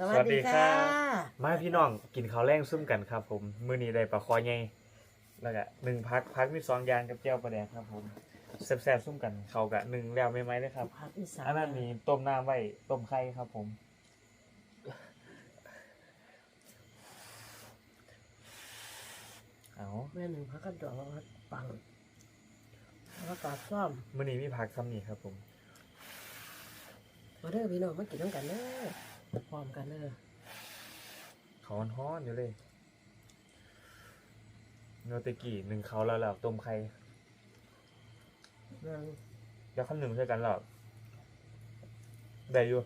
สวัสดีค่ะ มาพี่น้องกินข้าวแรงซุ่มกันครับ ผมมื้อนี้ได้ปลาคอใหญ่แล้วก็หนึ่งพักพักมีสองอย่างกับแก้วปลาแดงครับผมแซ่บๆซุ่มกันเขากะหนึ่งแล้วไม่ไหมเลยครับผักอีสานอันนั้นมีต้มน้ำไว้ต้มไข่ครับ ผมเอาแม่หนึ่งผักกระดองปังแล้วก็ซ่อมมื้อนี้มีผักซ้ำนี่ครับ ผมมาเด้อพี่น้องมากินน้ำกันเด้อ พร้อมกันเด้อเขาฮ้อนๆอยู่เลยโนเตกิหนึ่งเขาแล้วแล้วต้มไข่นางแล้วขั้นหนึ่งใช่กันแล้วได้อยู่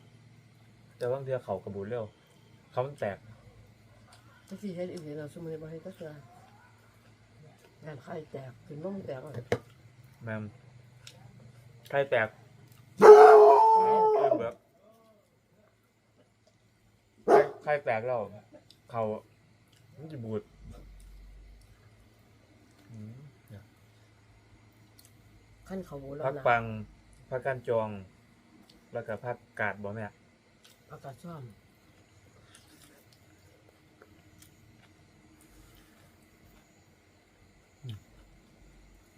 แต่บางเทีเขากระบุนเร็วเขามันแตกที่ที่เฮ็ดอีกเราสมัยบ่ให้ก็เสืองานไข่แตกถึงนมแตกอะแมมไข่แตกเอาเกินเบิกไข่ไข่แตกแล้ว เขามันจะบูดอืมเนี่ยขั้นเขาโบราพัณกนะปังพักการจอง แล้วก็พักกาดบ่แม่ผักกาดซ่อม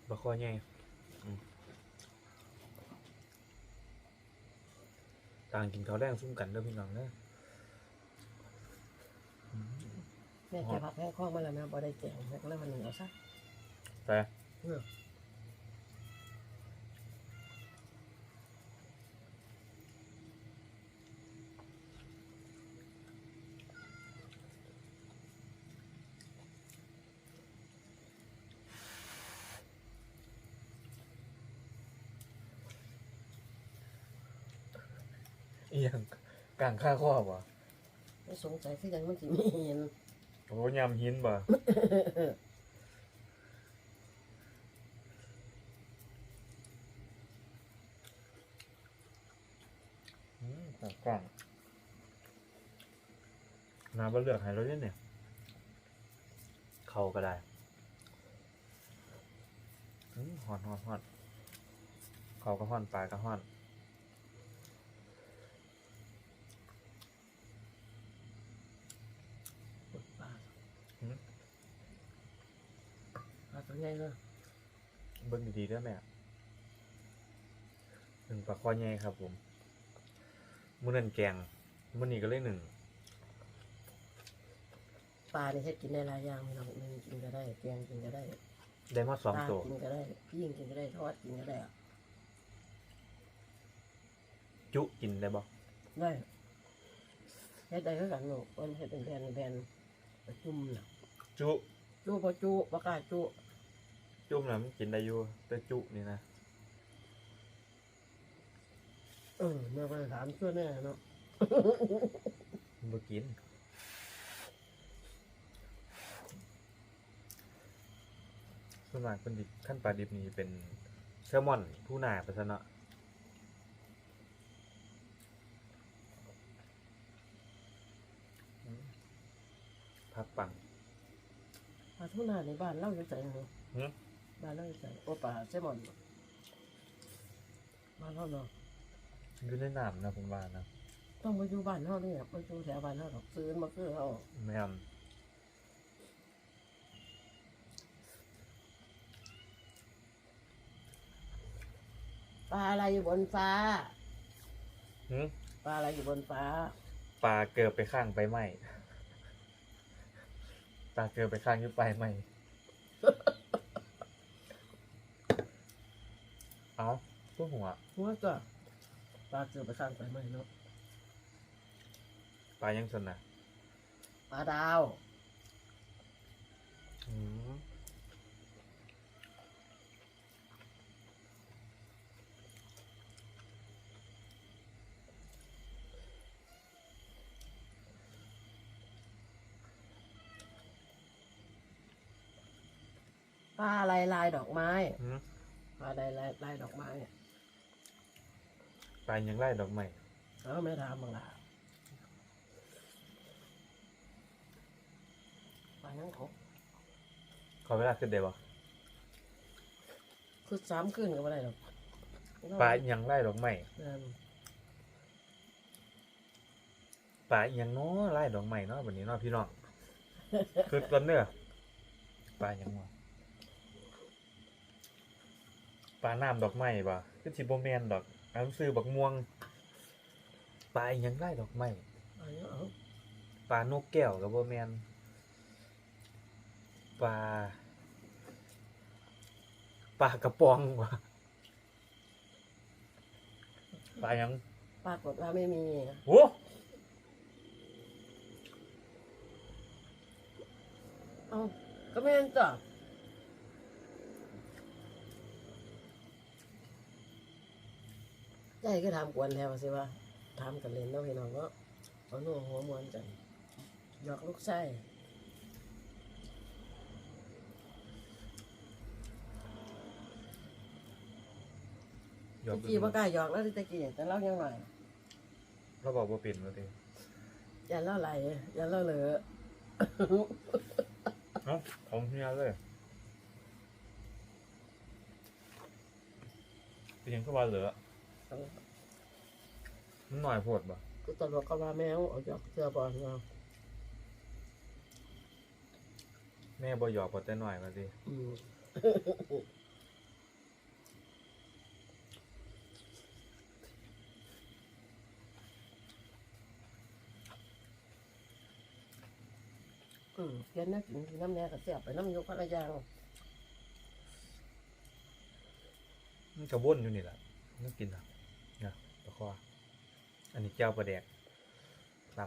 บ่ค่อยใหญ่อืมต่างกินข้าวแดงซุ่มกันเด้อพี่น้องเด้ออืม แม่แกะผักแพ้คล้องมาแล้วแม่บ่ได้แกงแม่ก็เลยวันหนึ่งเอาซะไปเอออีหยังกลางค่าข้อบ่ไม่สงสัยคือยังมันสิไม่เห็น โอ้ยำหินบ่ อืมกลางกลางน้ำบ่เลือกให้เราเนี่ยเนี่ยเข้าก็ได้อืมฮอนฮอนฮอนเขาก็ฮอนปลาก็ฮอน ปลา ปลาตัวใหญ่เลยเบิ่งดีๆด้วยแม่หนึ่งปลาคอใหญ่ครับ ผมมื้อนั้นแกงมื้อนี้ก็เลยหนึ่งปลาเนี่ยเฮ็ดกินได้หลายอย่างพี่น้องหนึ่งกินก็ได้แกงกินก็ได้ได้มาสองปลาตัวกินก็ได้ปิ้งกินก็ได้ทอดกินก็ได้อะจุกินได้บ่ได้เฮ็ดได้คือกันลูกมันเฮ็ดเป็นแผ่นแผ่นไปจุ่มน่ะ จุจุบ่จุบ่กล้าจุจุ่มน่ะมันกินได้อยู่แต่จุนี่นะเออแม่ก็เลยถามช่วยแน่เนาะ มันบ่กินส่วนมากเป็นดิบขั้นปลาดิบนี่เป็นแซลมอนผู้นาไปซะเนาะอืมพักปังปลาทูน่าในบ้านเราจะใส่เนาะหึบ้านเราจะใส่โอปลาแซลมอนบ้านเราเนาะอยู่ในน้ำนะผมว่านะต้องมาอยู่บ้านเราเนี่ยมาอยู่แถวบ้านเราดอกซื้อมาคือเอาแม่นปลาอะไรอยู่บนฟ้า หึปลาอะไรอยู่บนฟ้า ปลาเกิดไปข้างไปไหม ปลาเกิดไปข้างอยุไปไหมเอาพวกหัว หัวก็ปลาเกือบไปสร้างไปไหมเนาะปลายังสนนะปลาดาว อืม ปลาอะไรลายดอกไม้หืมปลาอะไรลายลายดอกไม้เนี่ยปลายังไล่ดอกไม้เอาไม่ถามมึงละปลายังถกขอเวลาขึ้นได้บ่คือสามขึ้นก็ไม่ได้หรอกปลายังไล่ดอกไม้นั่นปลาอีหยังเนาะไล่ดอกไม้เนาะวันนี้เนาะพี่น้อง คือตอนเนื้อปลาอีหยังเนาะ ปลาน้ำดอกไม้ป่ะคือสิบ่แม่นดอกอันซื้อบักม่วง ปลาอีหยังไล่ดอกไม้เอาเนาะเอาปลานกแก้วกับบ่แม่นปลาปลากระป๋องว่ะปลาหยังปรากฏว่าไม่มีโอ้เอาก็ไม่นจ้ะ ใจก็ถามกวนแล้วสิว่าถามกันเล่นเนาะพี่น้องเนาะเอาหนูหัวมวนจังหยอกลูกไส้ยอมตะกี้บ่กล้าหยอกแล้วตะกี้แต่เรายังหน่อยเราบอกว่าเป็นว่าติอย่าเล่าไหลอย่าเล่าเหลือเอ้าของเฮียเลยเป็นหยังก็ว่าเหลือ มันหน่อยโพดบ่กูตลกก็ว่าแมวเอาหยอกเสื้อบอลเนาะแม่บ่หยอกบ่แต่หน่อยว่าติอืมอืมเพี้ยนนะกินน้ำแน่ก็เสียบไปน้ำยกพระยางมันกระวนอยู่นี่แหละมันกินอะนะ ตะคออันนี้แก้วปลาแดกตำ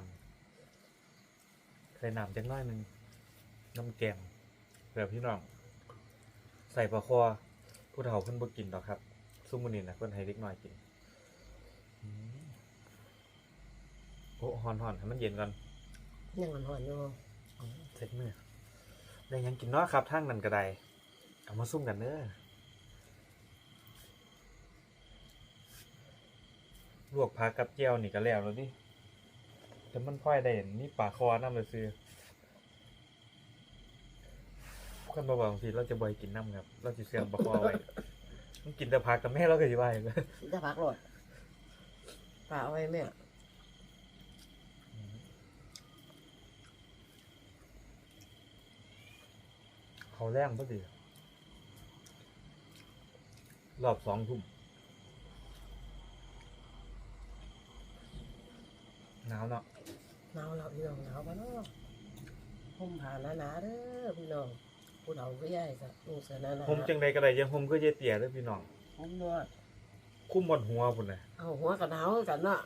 ใส่น้ำจักหน้อยหนึงน้ำแกงแบบพี่น้อง ใส่ปลาคอผู้เฒ่าเพิ่นบ่กินดอกครับ ซุมื้อนี้นะเพิ่นให้เด็กน้อยกินอืมโอ้ฮอนๆให้มันเย็นก่อนยังหอนๆอยู่เสร็จมือได้หยังกินเนาะครับทางนั้นก็ได้เอามาซุ่มกันเด้อ ลวกผักกับเจียวนี่ก็แล้วแล้วดิแต่มันค่อยได้นี่ปลาคอนำเลยซื้อคนบ่บอกสิเราจะบ่ให้กินน้ำครับ เราสิเสื่อมปลาคอไว้มันกินแต่ผักกับแม่เราก็สิว่าอย่างนั้นจะพักโหลดป่าเอาไว้แม่เขาแรงพอดีรอบสองทุ่ม หนาวเนาะหนาวแล้วพี่น้องหนาวปะเนาะห่มผ้าหนาๆเด้อพี่น้องผู้เฒ่าผู้ใหญ่ก็นุ่งเสื้อหนาๆผมจังใดก็ได้ยังผมก็เยเตี่ยเด้อพี่น้องห่มนวดคุ้มบนหัวพุ่นน่ะเอาหัวกับหนาวคือกันเนาะ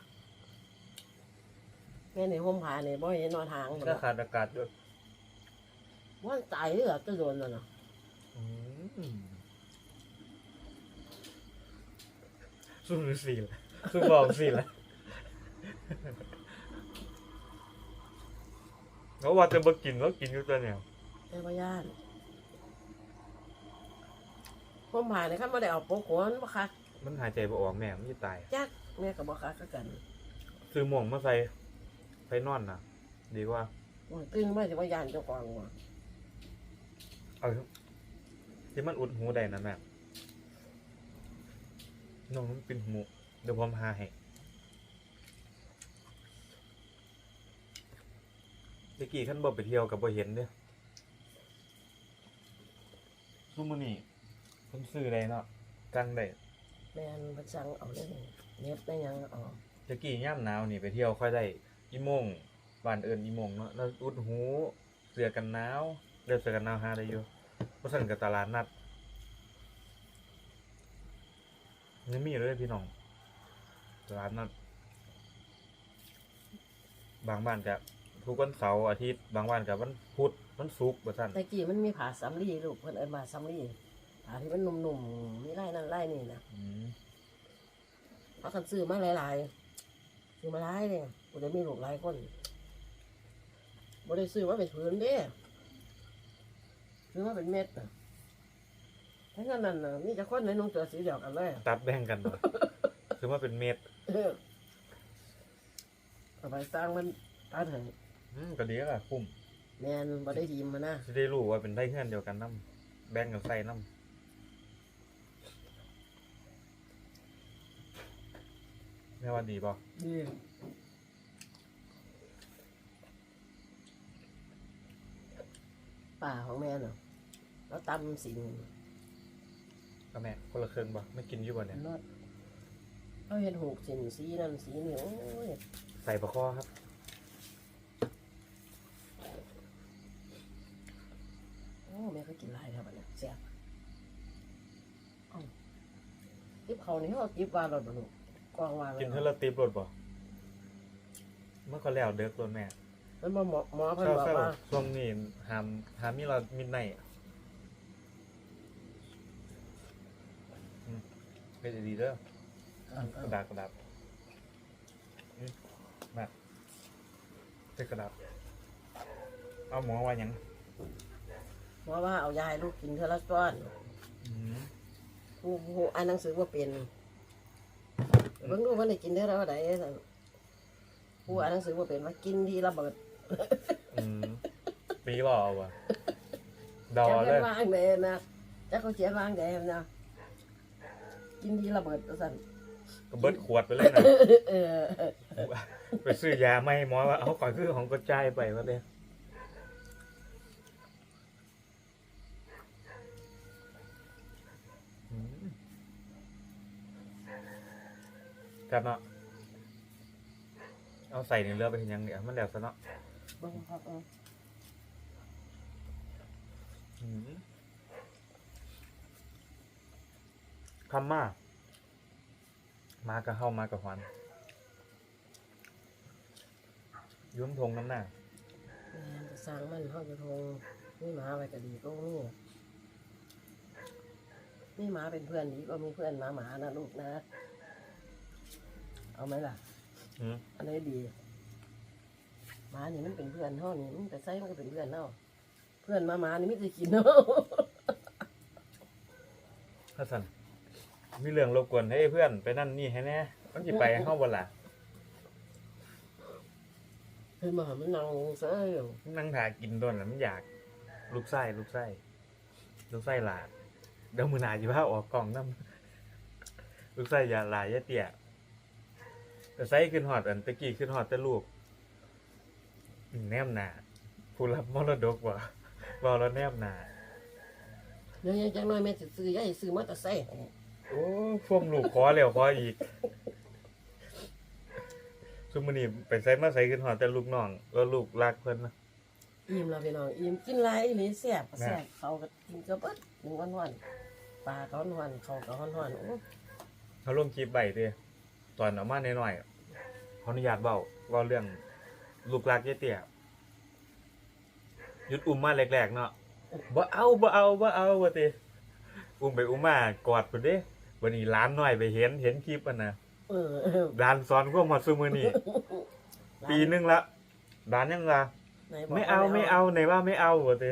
แม่ในห่มผ้าเนี่ยบ่เห็นนอนทางหมดถ้าเนาะขาดอากาศด้วยว่านตายเด้อจะโดนแล้วเนาะอืมสู้มือสี่ละสู้บอกสี่ละ แล้วว่าจะมากินแล้วกินอยู่ตัวเนี่ยแม่บ่ย่านห่มผ้าเนี่ยคันบ่ได้เอาโปกหัวมันบ่คักมันหายใจบ่ออกแม่มันจะตายจักแม่ก็บ่คักคือกันซื้อหม่องมาใส่ไปนอนน่ะ ดีกว่าโอ้ยตื่นมาสิบ่ย่านเจ้าของว่ะเอาที่มันอุดหูได้นะแม่น้องมันเป็นหูเดี๋ยวผมหาให้ ตะกี้ขั้นบ่ไปเที่ยวกับบ่เห็นเด้อซุมื้อนี้เพิ่นซื้อได้เนาะกังได้แม่นเพิ่นสั่งเอาได้เน็ตได้หยังเอาตะกี้ย่ามหนาวนี่ไปเที่ยวค่อยได้อีโมงบ้านเอิ้นอีโมงเนาะแล้วอุดหูเสื้อกันหนาวเลือเสื้อกันหนาวหาได้อยู่บ่ซั่นก็ตลาดนัดยังมีอยู่เลยพี่น้องตลาดนัดบางบ้านก็ ทุกวันเสาร์อาทิตย์บางบ้านก็วันพุธวันศุกร์ว่าซั่นแต่กี้มันมีผ้าสำลีลูกเพิ่นเอิ้นมาสำลีผ้าที่มันนุ่มๆมีลายนั่นลายนี่นะอืมเพราะคันซื้อมาหลายๆซื้อมาหลายเลยกูจะมีลูกหลายคนบ่ได้ซื้อมาเป็นผืนเด้ซื้อมาเป็นเม็ดน่ะทั้งนั้นน่ะมีแต่คนในนุ่งเสื้อสีเดียวกันเลยตัดแบ่งกันบ่ คือว่าเป็นเม็ดเออเอาไปสร้างมันตัดให้ ก็ดีแล้ะคุ้มแม่นบ่ได้ทีมมานะสิได้รู้ว่าเป็นได้เพื่อนเดียวกันน้ำแบ่งกันใส่น้ำแม่ว่าดีป่ะดีป่าของแม่เนาะแล้วตำสินก็แม่คนละเครื่องป่ะไม่กินอยู่บ่เนี่ย รอดเราเห็นหกสินสีนั่นสีนี่โอ้ย ใส่ปลาคอครับ หลายแล้วบัดเนี้แซ่บเอ้าจิบเขานี่เขาจิบวานรถบ่ลูกกองวานไว้กินเท่าละตีบรถบ่เมื่อก็แล้วเด็กรถแม่มันมาหมอหมอเพิ่นเศร้าบอกเศร้าว่าช่วงนี้หามหามีเรามิดไนเป็นดีเด้ออ่ากระดาษกระดาษอืมมาเป็นกระดาษเอาหมอว่าหยัง หมอว่าเอายาให้ลูกกินเท่าละก้อนอืมผู้ผู้อ่านหนังสือว่าเป็นเบิ่งดูว่าได้กินเท่าละใดสั่นผู้อ่านหนังสือว่าเป็นว่ากินทีระเบิดอืมปีบ่เอาวะเดาจะเอาเลเป็นยวางเลยนะจะเขาเขียนวางเลยนะกินทีระเบิดสั่นก็เบิดขวดไปเลยนะเออ ไปซื้อยาไม่หมอว่าเอาก่อนคือของกระจายไปวะเลยอืม ครับเนาะเอาใส่ในเรือไปเห็นยังเนี่ยมันแล้วซะเนาะเบิ่งครับเอออืมคำมากมากับเฮามากับฮวันยุ่มทงน้ำหน้าแม่นจะสร้างมันเฮาจะทงมีหมาไว้ก็ดีก็มีมีหมาเป็นเพื่อนดีก็มีเพื่อนหมาหมานะลูกนะ เอาไหมล่ะอืม อันนี้ดีหมานี่มันเป็นเพื่อนเฮานี่มันแต่ใส่มันก็เป็นเพื่อนเฮาเพื่อนหมาหมานี่มิจะกินเนาะฮัสซันมีเรื่องรบกวนให้เพื่อนไปนั่นนี่ให้แน่มันจะไปเฮาบ่ล่ะเพื่อนมาหามันนั่งเซ่อยู่นั่งถ่ายกินโดนแล้วมันอยากลูกไส้ลูกไส้ลูกไส้หลาดเดี๋ยวมือหนาจิพาออกกล่องน้ำลูกไส้อย่าหลายอย่าเตี้ย แต่ไส้ขึ้นหอดอันตะกี้ขึ้นหอดแต่ลูกอืมแนมหนาผู้รับมรดกว่ะเว่าแล้วแนมหนาเดี๋ยวยังจังน้อยแม่สิซื้อยายซื้อมอเตอร์ไซค์ให้โอ้พวมลูกขอเร็วขออีกซุมอนี่ไปใส่มาใส่ขึ้นหอดแต่ลูกน้องแล้วลูกรักเพิ่นนะอิ่มแล้วพี่น้องอิ่มกินหลายอีหลีแซ่บก็แซ่บเขาก็กินก็เบิดหนึ่งวันวันๆปลาก็วันๆเขาก็วันๆโอ้เขาลงคลิปใบเด้ ตอนเอามาหน่อยๆขออนุญาตเบาเว่าเรื่องลูกรักเยเตี้ยหยุดอุ้มมาแรกๆเนาะบ่เอาบ่เอาบ่เอาว่าติอุ้มไปอุ้มมากอดพุ่นเด้วันนี้ร้านน้อยไปเห็นเห็นคลิปอะนะเออเออร้านสอนก็มาซุมื้อนี้ปีหนึงละร้านยังล่ะไหนบกไม่ว่เอาไม่เอาไหนว่าไม่เอาว่าติ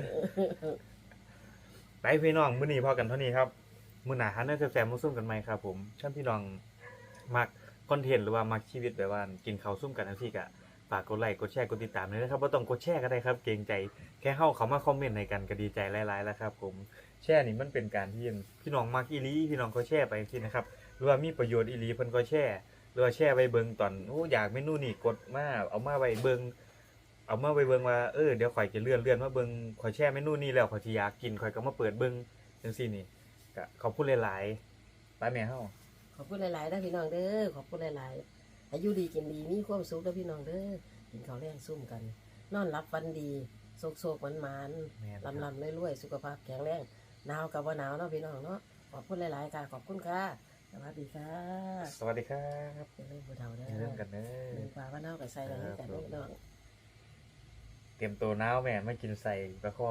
เออไปพี่น้องมื้อนี้พอกันเท่านี้ครับ มื้อหน้าหันแซ่บๆมาซุ่มกันใหม่ครับผมถ้าพี่น้องมัก คอนเทนต์หรือว่ามักชีวิตแบบว่ากินข้าวซุ่มกันจังซี่ก็ฝากกดไลค์กดแชร์กดติดตามเลยนะครับบ่าต้องกดแชร์ก็ได้ครับ เกรงใจแค่เฮาเขามาคอมเมนต์ให้กันก็ดีใจหลายๆแล้วครับผมแชร์นี่มันเป็นการที่พี่น้องมักอีลีพี่น้องก็แชร์ไปจังซี่นะครับหรือว่ามีประโยชน์อีลีเพิ่นก็แชร์หรือว่าแชร์ไปเบิงตอนโอ้อยากเมนูนี่กดมาเอามาไว้เบิงเอามาไปเบิ่งว่าเออเดี๋ยวข่อยจะเลื่อนเลื่อนมาเบิ่งข่อยแช่เมนูนี้แล้วข่อยสิอยากกินข่อยก็มาเปิดเบิ่งจังซี่นี่ก็ขอบคุณหลายๆไปแม่เฮา อบคุณหลายๆนะพี่น้องเด้อขอบคุณหลายๆอายุดีกินดีมีความสุขนะพี่น้องเด้อกินข้าวแรงซุ่มกัน นอนรับฟันดีโศกโศกมันมันแม่นลำลำๆรวยๆสุขภาพแข็งแรงหนาวกับว่าหนาวเนาะพี่น้องเนาะขอบคุณหลายๆค่ะขอบคุณค่ะสวัสดีค่ะสวัสดีครับเป็นเรื่องผู้เฒ่าเด้อเรื่องกันเด้หนึ่องปลาว่าเน่ากับใส่อะไรกันเด้อพี่น้อง เตรียมตัวหนาวแม่มากินใส่ปลาคอ